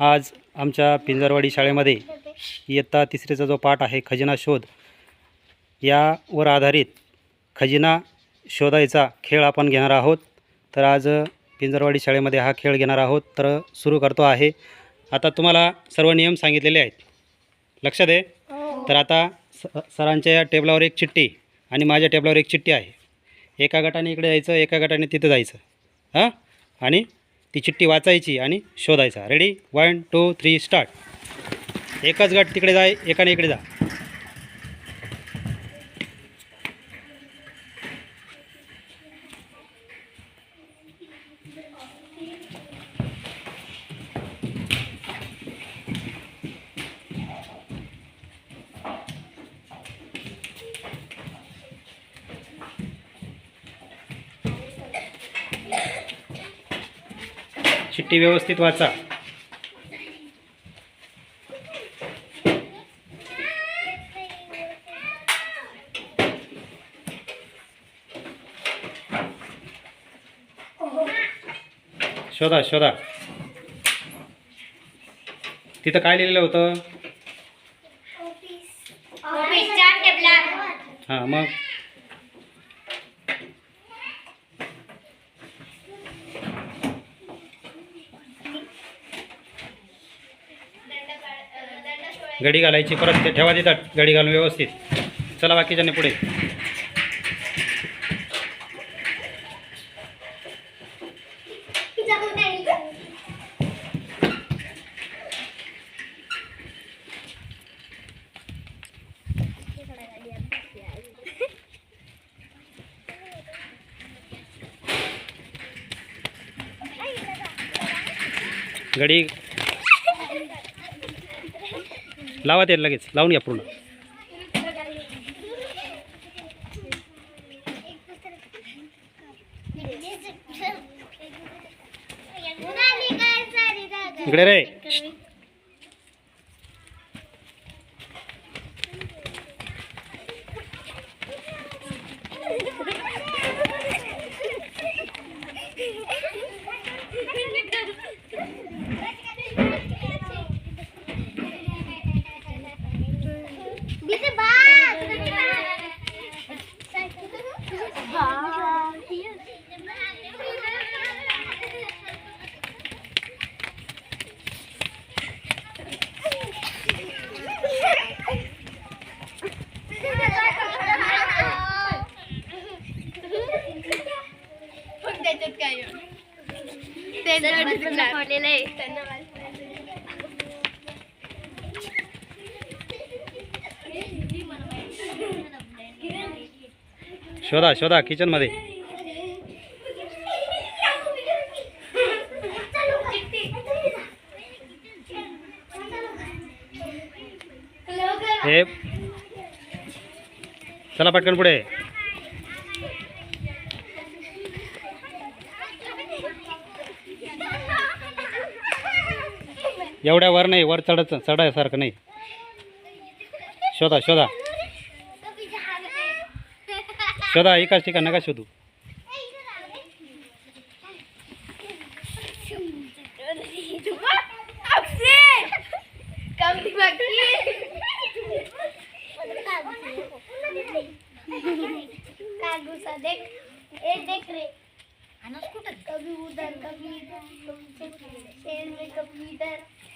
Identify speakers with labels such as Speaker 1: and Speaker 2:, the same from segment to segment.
Speaker 1: आज आमच्या पिंजरवाडी शाळेमध्ये इयत्ता तिसरीचा जो पाठ आहे खजिना शोध यावर आधारित खजिना शोधायचा खेळ आपण घेणार आहोत. तर आज पिंजरवाडी शाळेमध्ये हा खेळ घेणार आहोत. तर सुरू करतो आहे. आता तुम्हाला सर्व नियम सांगितलेले आहेत. लक्षात आहे तर आता स सरांच्या या टेबलावर एक चिठ्ठी आणि माझ्या टेबलावर एक चिठ्ठी आहे. एका गटाने इकडे यायचं एका गटाने तिथं जायचं. हां? आणि ती चिठ्ठी वाचायची आणि शोधायचा. Ready one two three start एकच गट तिकडे जाय एकाने इकडे जा. चिठ्ठी व्यवस्थित वाचा. शोधा शोधा. तिथं काय लिहिलेलं होतं? हां मग? गडी घालायची परत ते ठेवा देतात गडी घालून व्यवस्थित. चला बाकीच्याने पुढे. गडी लावा ते लगेच लावून घ्या पूर्ण. इकडे रे शोधा शोधा किचनमध्ये हे. चला पटकन पुढे. एवढ्या वर नाही वर चढत चढायसारखं नाही. शोधा शोधा. शोधा एकाच ठिकाण नका शोधू.
Speaker 2: कभी उधर कभी इधर कभी शेर में कभी इधर.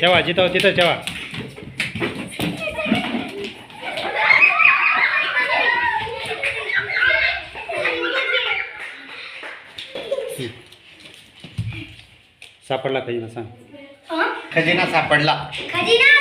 Speaker 1: ठेवा जिथं तिथं ठेवा. सापडला खजिना सांग.
Speaker 3: खजिना सापडला.
Speaker 2: खजिना?